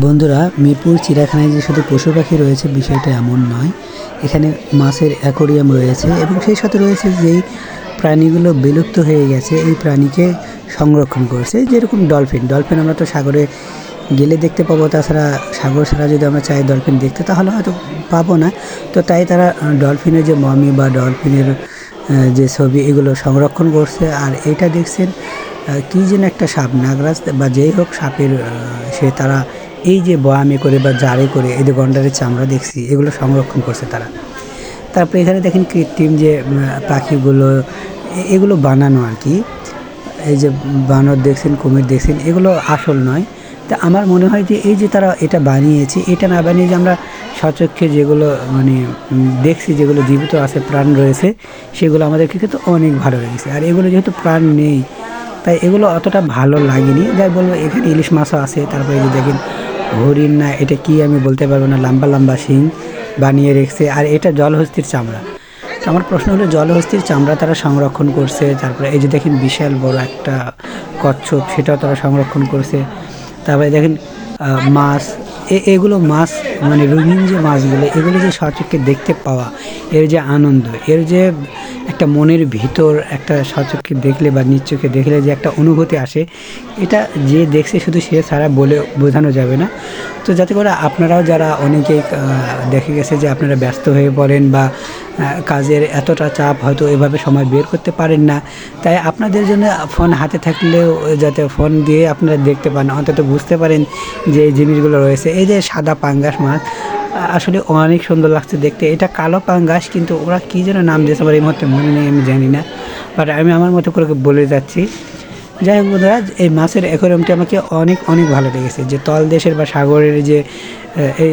বন্ধুরা, মিরপুর চিড়িয়াখানায় যে শুধু পশু পাখি রয়েছে, বিষয়টা এমন নয়। এখানে মাছের অ্যাকোরিয়াম রয়েছে এবং সেই সাথে রয়েছে যেই প্রাণীগুলো বিলুপ্ত হয়ে গেছে, এই প্রাণীকে সংরক্ষণ করছে। যেরকম ডলফিন ডলফিন আমরা তো সাগরে গেলে দেখতে পাবো, তাছাড়া সাগর ছাড়া যদি আমরা চাই ডলফিন দেখতে, তাহলে হয়তো পাবো না। তো তাই তারা ডলফিনের যে মমি বা ডলফিনের যে ছবি, এগুলো সংরক্ষণ করছে। আর এটা দেখছেন কী যেন একটা সাপ, নাগরাজ বা যেই হোক সাপের সে তারা এই যে বয়ামে করে বা জারে করে, এই যে গন্ডারের চামড়া দেখছি, এগুলো সংরক্ষণ করছে তারা। তারপরে এখানে দেখেন কৃত্রিম যে পাখিগুলো এগুলো বানানো আর কি। এই যে বানর দেখছেন, কুমির দেখছেন, এগুলো আসল নয়। তা আমার মনে হয় যে, এই যে তারা এটা বানিয়েছে, এটা না বানিয়ে যে আমরা সচক্ষে যেগুলো মানে দেখছি, যেগুলো জীবিত আছে, প্রাণ রয়েছে, সেগুলো আমাদেরকে কিন্তু অনেক ভালো লেগেছে। আর এগুলো যেহেতু প্রাণ নেই, তাই এগুলো অতটা ভালো লাগেনি। যাই বলব, এখানে ইলিশ মাছও আছে, তারপরে যে দেখেন হরিণ না, এটা কি আমি বলতে পারব না, লম্বা লম্বা শিং বানিয়ে রেখেছে, আর এটা জলহস্তির চামড়া। তো আমার প্রশ্ন হলো, জলহস্তির চামড়া তারা সংরক্ষণ করছে, তারপরে এই যে দেখেন বিশাল বড় একটা কচ্ছপ, সেটাও তারা সংরক্ষণ করছে। তারপরে দেখেন মাছ এগুলো মাছ মানে রঙিন যে মাছগুলো, এগুলো যে সচক্ষে দেখতে পাওয়া, এর যে আনন্দ, এর যে একটা মনের ভিতর একটা সচক্ষে দেখলে বা নিজ দেখলে যে একটা অনুভূতি আসে, এটা যে দেখছে শুধু সে ছাড়া বলে বোঝানো যাবে না। তো যাতে করে আপনারাও যারা অনেকেই দেখে গেছে যে আপনারা ব্যস্ত হয়ে পড়েন বা কাজের এতটা চাপ হয়তো এভাবে সময় বের করতে পারেন না। তাই আপনাদের জন্য ফোন হাতে থাকলেও যাতে ফোন দিয়ে আপনারা দেখতে পান, অন্তত বুঝতে পারেন যে এই জিনিসগুলো রয়েছে। এই যে সাদা পাঙ্গাস মাছ আসলে অনেক সুন্দর লাগছে দেখতে। এটা কালো পাঙ্গাস, কিন্তু ওরা কী যেন নাম দিয়েছে আমার এই মুহূর্তে মনে নেই, আমি জানি না। বাট আমি আমার মতো করে বলে যাচ্ছি। যাই হোক বন্ধুরা এই মাছের অ্যাকোরিয়ামটি আমাকে অনেক অনেক ভালো লেগেছে। যে তল দেশের বা সাগরের যে এই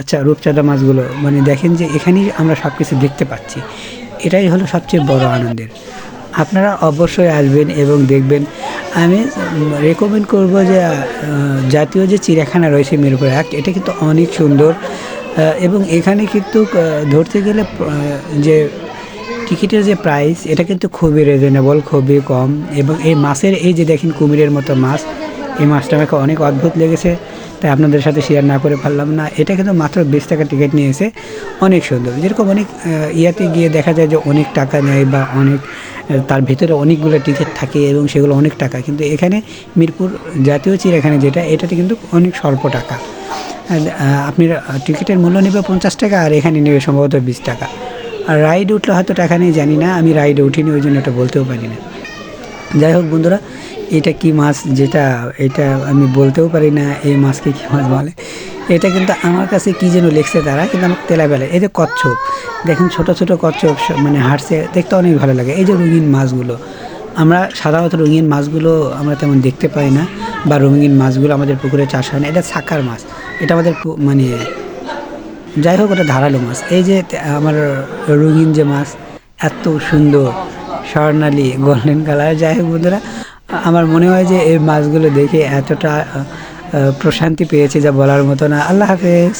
আচ্ছা, রূপচাঁদা মাছগুলো মানে দেখেন যে এখানেই আমরা সব কিছু দেখতে পাচ্ছি। এটাই হলো সবচেয়ে বড় আনন্দের। আপনারা অবশ্যই আসবেন এবং দেখবেন। আমি রেকমেন্ড করব যে জাতীয় যে চিড়িয়াখানা রয়েছে মিরপুর এক এটা কিন্তু অনেক সুন্দর। এবং এখানে কিন্তু ধরতে গেলে যে টিকিটের যে প্রাইস, এটা কিন্তু খুবই রিজনেবল খুবই কম। এবং এই মাছের, এই যে দেখেন কুমিরের মতো মাছ, এই মাছটা আমাকে অনেক অদ্ভুত লেগেছে, তাই আপনাদের সাথে শেয়ার না করে পারলাম না। এটা কিন্তু মাত্র বিশ টাকা টিকিট নিয়েছে, অনেক সুন্দর। যেরকম অনেক ইয়াতে গিয়ে দেখা যায় যে অনেক টাকা নেয় বা অনেক তার ভিতরে অনেকগুলো টিকিট থাকে এবং সেগুলো অনেক টাকা। কিন্তু এখানে মিরপুর জাতীয় চিড়িয়াখানা যেটা, এটাতে কিন্তু অনেক স্বল্প টাকা। আপনি টিকিটের মূল্য নেবে পঞ্চাশ টাকা, আর এখানে নেবে সম্ভবত বিশ টাকা। আর রাইড উঠলে হয়তো টাকা নিয়ে জানি না, আমি রাইডে উঠিনি, ওই জন্য এটা বলতেও পারি না। যাই হোক বন্ধুরা, এটা কি মাছ যেটা, এটা আমি বলতেও পারি না এই মাছকে কী মাছ বলে। এটা কিন্তু আমার কাছে কী যেন লিখছে তারা, কিন্তু আমার তেলা বেলা এই যে কচ্ছপ, দেখেন ছোট ছোট কচ্ছপ মানে হাঁটছে, দেখতে অনেক ভালো লাগে। এই যে রঙিন মাছগুলো, আমরা সাধারণত রঙিন মাছগুলো আমরা তেমন দেখতে পাই না, বা রঙিন মাছগুলো আমাদের পুকুরে চাষ হয় না। এটা ছাকার মাছ, এটা আমাদের মানে যাই হোক, ওটা ধারালো মাছ। এই যে আমার রঙিন যে মাছ, এত সুন্দর, স্বর্ণালী, গোল্ডেন কালার। যাই হোক বন্ধুরা, আমার মনে হয় যে এই মাছগুলো দেখে এতটা প্রশান্তি পেয়েছে যা বলার মতো না। আল্লাহ হাফেজ।